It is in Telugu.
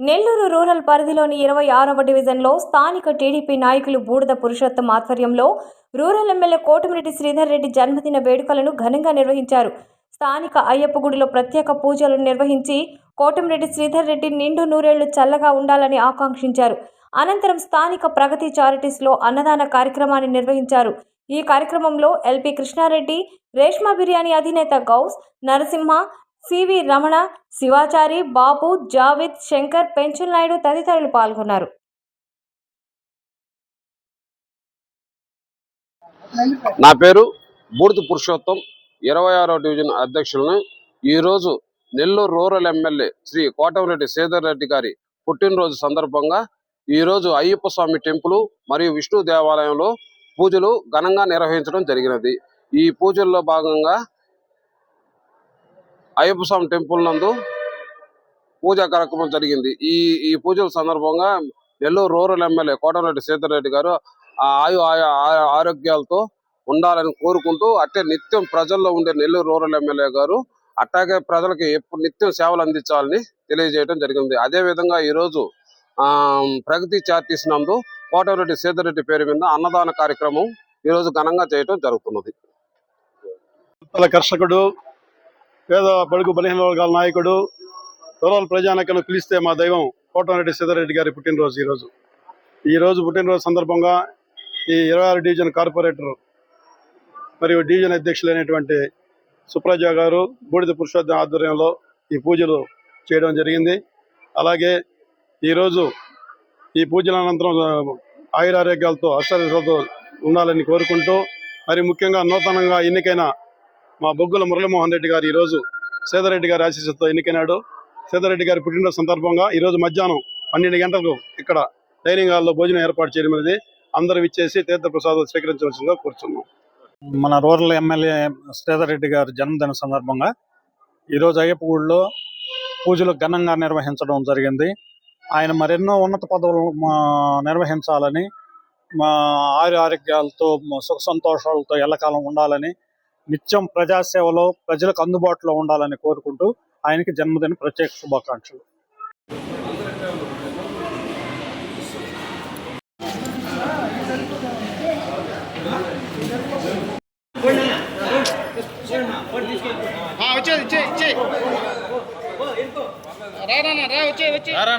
నెల్లూరు రూరల్ పరిధిలోని ఇరవై ఆరవ డివిజన్లో స్థానిక టీడీపీ నాయకులు బూడిద పురుషోత్తం ఆధ్వర్యంలో రూరల్ ఎమ్మెల్యే కోటమిరెడ్డి శ్రీధర్ రెడ్డి జన్మదిన వేడుకలను ఘనంగా నిర్వహించారు. స్థానిక అయ్యప్ప గుడిలో ప్రత్యేక పూజలు నిర్వహించి కోటమిరెడ్డి శ్రీధర్ రెడ్డి నిండు నూరేళ్ళు చల్లగా ఉండాలని ఆకాంక్షించారు. అనంతరం స్థానిక ప్రగతి చారిటీస్లో అన్నదాన కార్యక్రమాన్ని నిర్వహించారు. ఈ కార్యక్రమంలో ఎల్పి కృష్ణారెడ్డి రేష్మా బిర్యానీ అధినేత గౌస్ నరసింహ సివి రమణ శివాచారి బాపు జావిద్ శంకర్ పెంచుల్ నాయుడు తదితరులు పాల్గొన్నారు. నా పేరు బూడిద పురుషోత్తం. ఇరవై ఆరో డివిజన్ అధ్యక్షులను ఈరోజు నెల్లూరు రూరల్ ఎమ్మెల్యే శ్రీ కోటమిరెడ్డి శ్రీధర్ రెడ్డి గారి పుట్టినరోజు సందర్భంగా ఈరోజు అయ్యప్ప స్వామి టెంపుల్ మరియు విష్ణు దేవాలయంలో పూజలు ఘనంగా నిర్వహించడం జరిగినది. ఈ పూజల్లో భాగంగా అయ్యప్ప స్వామి టెంపుల్ నందు పూజా కార్యక్రమం జరిగింది. ఈ ఈ పూజల సందర్భంగా నెల్లూరు రూరల్ ఎమ్మెల్యే కోటరెడ్డి సీతారెడ్డి రెడ్డి గారు ఆ ఆయు ఆరోగ్యాలతో ఉండాలని కోరుకుంటూ అట్టే నిత్యం ప్రజల్లో ఉండే నెల్లూరు రూరల్ ఎమ్మెల్యే గారు అట్టాగే ప్రజలకి ఎప్పుడు నిత్యం సేవలు అందించాలని తెలియజేయడం జరిగింది. అదే విధంగా ఈరోజు ఆ ప్రగతి చార్టీస్ నందు కోటరెడ్డి సీతారెడ్డి రెడ్డి పేరు మీద అన్నదాన కార్యక్రమం ఈరోజు ఘనంగా చేయడం జరుగుతున్నది. కర్షకుడు పేద బడుగు బలహీన వర్గాల నాయకుడు రూరల్ ప్రజానకను పిలిస్తే మా దైవం కోటమరెడ్డి సీతారెడ్డి గారి పుట్టినరోజు ఈరోజు. ఈరోజు పుట్టినరోజు సందర్భంగా ఈ ఇరవై ఆరు డివిజన్ కార్పొరేటర్ మరియు డివిజన్ అధ్యక్షులైనటువంటి సుప్రజ గారు బూడిద పురుషోత్తం ఆధ్వర్యంలో ఈ పూజలు చేయడం జరిగింది. అలాగే ఈరోజు ఈ పూజల అనంతరం ఆయురారోగ్యాలతో అష్టరసాలతో ఉండాలని కోరుకుంటూ మరి ముఖ్యంగా నూతనంగా ఎన్నికైన మా బొగ్గుల మురళీమోహన్ రెడ్డి గారు ఈరోజు సేదరెడ్డి గారి ఆశీస్సుతో ఎన్నికైనాడు. సేదరెడ్డి గారి పుట్టినరోజు సందర్భంగా ఈరోజు మధ్యాహ్నం పన్నెండు గంటలకు ఇక్కడ డైనింగ్ హాల్లో భోజనం ఏర్పాటు చేయడం అనేది అందరూ ఇచ్చేసి తీర్థ స్వీకరించవలసిందిగా కోరుతున్నాం మన రూరల్ ఎమ్మెల్యే శ్రీధర్ గారి జన్మదిన సందర్భంగా ఈరోజు అయ్యప్ప గుడిలో పూజలు ఘనంగా నిర్వహించడం జరిగింది. ఆయన మరెన్నో ఉన్నత పదవులు నిర్వహించాలని మా ఆరు ఆరోగ్యాలతో సుఖ సంతోషాలతో ఎల్లకాలం ఉండాలని నిత్యం ప్రజాసేవలో ప్రజలకు అందుబాటులో ఉండాలని కోరుకుంటూ ఆయనకి జన్మదిన ప్రత్యేక శుభాకాంక్షలు. వచ్చే రా